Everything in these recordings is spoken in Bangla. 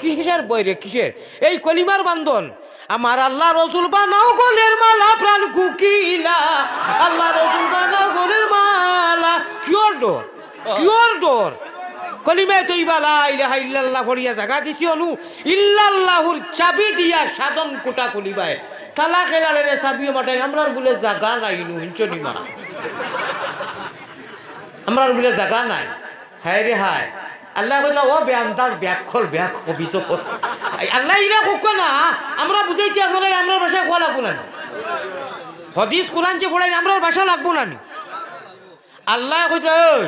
কিসের বই রে কিসের? এই কলিমার বান্ধন। আমার আল্লাহ রসুল বানাও গলের মালা, প্রাণ কুকিলা। আল্লাহ রসুল বানাও গলের মালা। কিয়র ডর? কিয়র ডর? কলিমায় তো ইবালা ইলাহা ইল্লাল্লাহ ফড়িয়া জাগা দিছি অনু। ইল্লাল্লাহুর চাবি দিয়া সাধন কোটা কলিবায় তালা খেলারে রে চাবিও মাঠাই আমরার বলে জাগা নাই নু হিঞ্চনি মা আমরার বলে জাগা নাই। হায় রে হায়। আল্লাহ বললা, ও বেআন্দাজ ব্যাকল, ব্যাক অভিযোগ আল্লাহ ইরা হোক না, আমরা বুঝাইছি আপনারা আমরা ভাষায় খোয়া লাগবো না হদিস, কোরআন যে পড়াই আমরা ভাষা লাগবো না। আল্লাহ কইতে ওই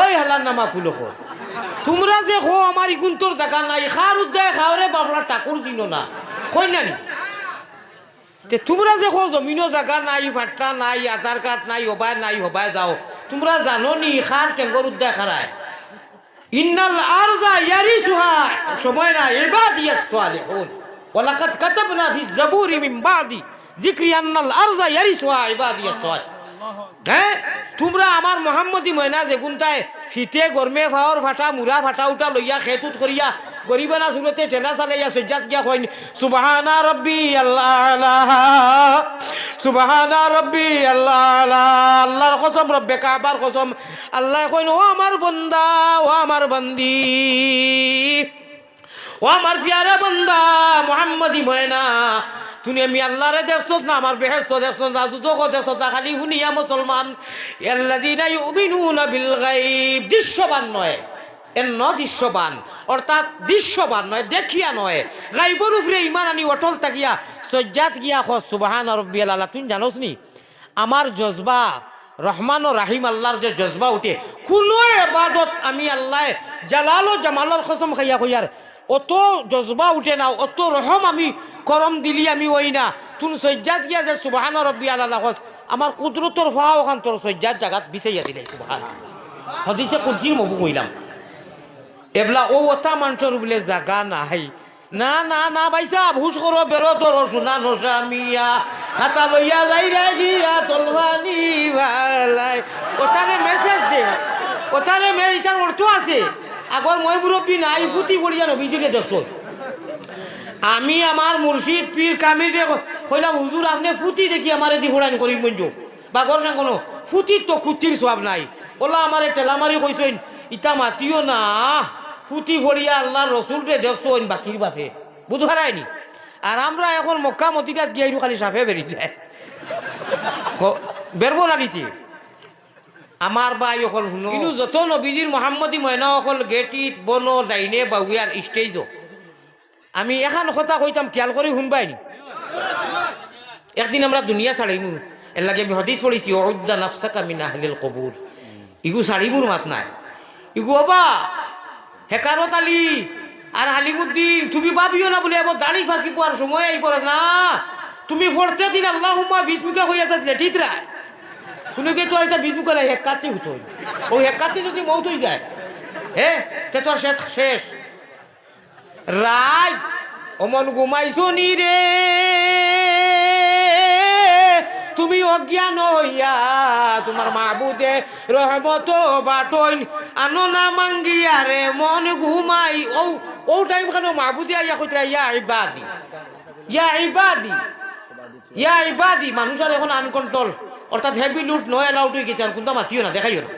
ওই হালার নামা ফুলো তোমরা যে খো আমার ইগুন তোর জায়গা নাই, খার উদ্যায় খাওয়ারে বাবলা টাকুর চিন না। কই নানি তে তোমরা যে খো জমিনও জায়গা নাই ফাট্টা নাই, আধার কার্ড নাই হবায় নাই হবায় যাও। তোমরা জানো নি, খার টেঙ্গর উদ্দায় খারায় ইন্নাল আরজা ইয়ারিসুহা সময় না ইবাদিয়াস সালিহুন ওয়ালাকাদ কাতাবনা ফি যাবুরি মিন বাদি যিকরি আন্নাল আরজা ইয়ারিসুহা ইবাদিয়াস সালিহুন হ্যাঁ তোমরা আমার মোহাম্মদী ময়না যে গুনতায় শীতে গরমে ফাওয়ার ফাটা মুরা ফাটা উঠা লইয়া, খেতুত করিয়া গরিবানা সুরতে ঠেলা চালাইয়া সজ্জাত গিয়া কইন, সুবাহানা রব্বি আল্লাহ সুবাহানা রব্বি আল্লাহ আল্লাহর কসম রব্বে কাবার কসম, আল্লাহ কইন ও আমার বন্দা ও আমার বন্দি ও আমার পিয়ারে বন্দা, মোহাম্মদী ময়না তুমি আমি না, আমার খালি বিল দৃশ্যবান নয় ন দৃশ্যবান। দৃশ্যবান নয়, দেখিয়া নয়। ইমান আনি, অটল তাকিয়া সজ্জাত গিয়া খস সুবাহান তুমি জানোস নি, আমার জজবা, রহমান ও রাহিম আল্লাহর যে জজবা উঠে, কোনো এবাদত আমি আল্লাহ জালাল ও জামালর কসম খাইয়া কইয়ার অত জজবা উঠে না অত রহম আমি করম দিলি আমি ওই না তুন সজ্জাত গিয়া যে সুবাহান রব্বি আল্লাহ আমার কুদরতর ফাও ওখান তোর সজ্জাত জাগাত বিছাইয়া দিলে সুবাহান। হদিসে কুদ্সির মবু কইলাম এবলা ও ওটা মানুষের বলে জাগা নাই। না না না সাহেব হুশ করো বেরো তোর সোনা নসা মিয়া। খাতা লইয়া যাই রে গিয়া ভালাই। ওটারে মেসেজ দে। ওটারে মে ইটার অর্থ আছে। আগর মই মুরব্বী নাই ফুটি পড়িয়া নবীজিকে দেখছ। আমি আমার মুর্শিদ পীর কামিল কইলাম হুজুর আপনি ফুটি দেখি আমার এদি ফোড়ানি করি মঞ্জু বা সাং কোনো ফুটির তো কুটির সব নাই। ওলা আমারে টেলামারি কইছেন ইটা মাতিও না। ফুটি ফড়িয়া আল্লাহর রসুলরে দেখছেন বাকির বাপে। বুধ হারায়নি আর আমরা এখন মক্কা মতিকাত গিয়ে খালি সাফে বেরিয়ে যায়। বেরবো না নীতি। আমার বাই অকল শুনো। কিন্তু যত নবীজির মোহাম্মদী ময়না অকল গেটিত, বন, ডাইনে বাউয়ার স্টেজ আমি এখান কথা কইতাম খেয়াল করে শুনবাই নি? একদিন আমরা দুনিয়া ছাড়িমু। এর লাগে আমি হদিস পড়েছি অজ্জা নাফসাকা মিন আহলিল কবুর। ইগু ছাড়িমুর মাত নাই। ইগু বাবা হেকারত আলী আর হালিমুদ্দিন, তুমি ভাবিও না বলে, এবার দাড়ি ফাঁকি পাওয়ার সময় আই পড়ে না। তুমি পড়তে দিন আল্লাহ বিষ্ণুকা হইয়া যাচ্ছে ঠিক রায় কোনো কে তো এটা বিষ্ণুকা নাই হেকাতি হতো ও হেকাতি যদি মৌত হয়ে যায়, হে, তে তোর শেষ শেষ। রাজ অমন ঘুমাইছো নি রে তুমি অজ্ঞান হইয়া তোমার মাহবুদে রহমত বাটইন। আনো না মাঙ্গিয়া রে মন ঘুমাই। ও ও টাইম খানো মাহবুদে আইয়া কইতরা ইয়া ইবাদি। ইয়া ইবাদি। ইয়া ইবাদি মানুষ আর এখন আনকন্ট্রোল অর্থাৎ হেভি লুট নয় এলাউট হয়ে গেছে আর কোনটা মাতিও না দেখাইও না।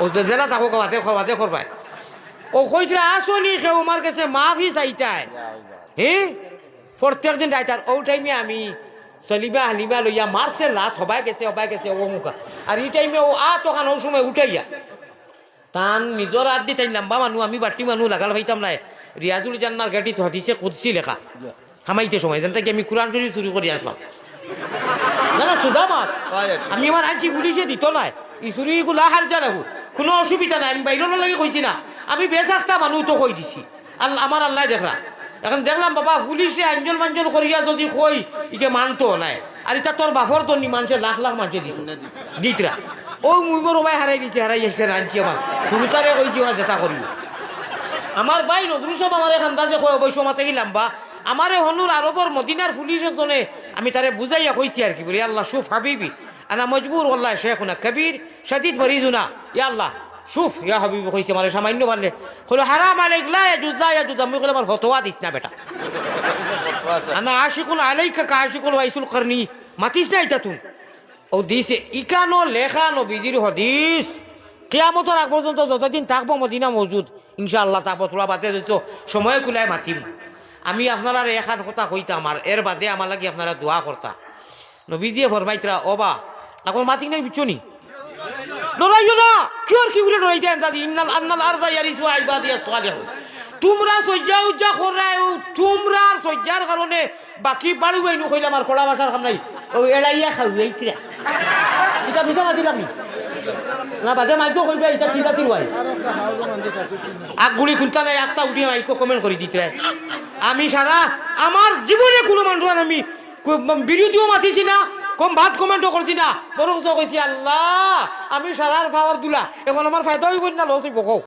ও জেলা থাকো খাওয়াতে খাওয়াতে করবাই ও কইতরা আসনি কেউ আমার কাছে মাফি চাইতায় হ্যাঁ প্রত্যেক দিন রাইতার ও টাইমে আমি চলিবা হালিবা লইয়া মারছে লাত হবাই গেছে হবাই গেছে ও মুখা আর এই টাইমে ও আ তখন ও সময় উঠাইয়া তান নিজর আদ দি তাই লাম্বা মানুষ আমি বাটি মানুষ লাগাল ভাইতাম নাই। রিয়াজুল জান্নার গাড়ি তো কুদসি লেখা। খামাইতে সময় যেন থেকে আমি কোরআন শরীফ চুরি করে আসলাম না না সুধা মাত। আমি আমার আনছি পুলিশে দিত নাই। ই চুরি গুলা হার রাখো কোনো অসুবিধা নাই আমি বাইরের লাগে কইছি না। আমি বেসাস্তা মানুষ তো কই দিছি। আল্লাহ আমার আল্লাহ দেখরা এখন দেখলাম বাবা পুলিশে আঞ্জন মাঞ্জন করিয়া যদি কই ইকে মানতো নাই। আর এটা তোর বাফর তো নি মানুষের লাখ লাখ মানুষে দিত দিতরা। ও মুই মোর ভাই হারাই দিছে হারাই এসে রাঞ্চি আমার ভূমিকারে কইছি ওরা যেটা করিব আমার ভাই নজরুল সব আমার এখান যে কয় অবশ্য মাতে গেলাম বা আমারে হনুর আরবর মদিনার পুলিশের জনে আমি তারে বুঝাইয়া কইছি আর কি বলি আল্লাহ সুফ হাবিবি। আনা মজবুর আল্লাহ শেখুনা কবির শদীদ মরিজুনা ইয়া আল্লাহ শুফ ইয়া হাবিব কইছে মানে সামান্য পারলে কইলো হারাম আলাইক, লা ইয়াজুজ লা ইয়াজুজ। আমি আমার ফতোয়া দিস না বেটা। আনা আশিকুল আলাইকা কা আশিকুল ওয়াইসুল করনি মাতিস না এটা তুই ও দিছে, ইকানো লেখা নবীজির হদিস কেয়ামতর আগ পর্যন্ত যতদিন থাকব মদিনা মজুদ, ইনশাআল্লাহ তারপর তোলা বাদে সময় কুলাই মাতিম। আমি আপনারা এখান কথা কইতাম আর এর বাদে আমার লাগি আপনারা দোয়া করতা। নবীজিয়ে ফরমাইতরা ওবা এখন মাতিক নাই বিচনি? ডরাইও না কি আর কি বলে ডরাইতে আনতাদি ইন্নাল আন্নাল আরদা ইয়ারিসু ইবাদিয়াস সালিহুন। তোমরা সজ্জা উজ্জা করাও তোমরা সজ্জার কারণে বাকি বাড়ি বাইনু কইলে আমার কলা বাসার কাম নাই। ও এড়াইয়া খাও এইতিরা এটা বিছা মাতি লাগি না বাজে মাইতো কইবে এটা কি জাতির ভাই আগগুলি কুন্তা নাই একটা উঠিয়ে মাইকো কমেন্ট করে দিতে আমি সারা আমার জীবনে কোনো মানুষ আমি বিরোধীও মাতিছি না, কম ভাত কমেন্টও করছি না। বরং কইছি আল্লাহ, আমি সারার পাওয়ার দুলা এখন আমার ফায়দা হইব না লস হইব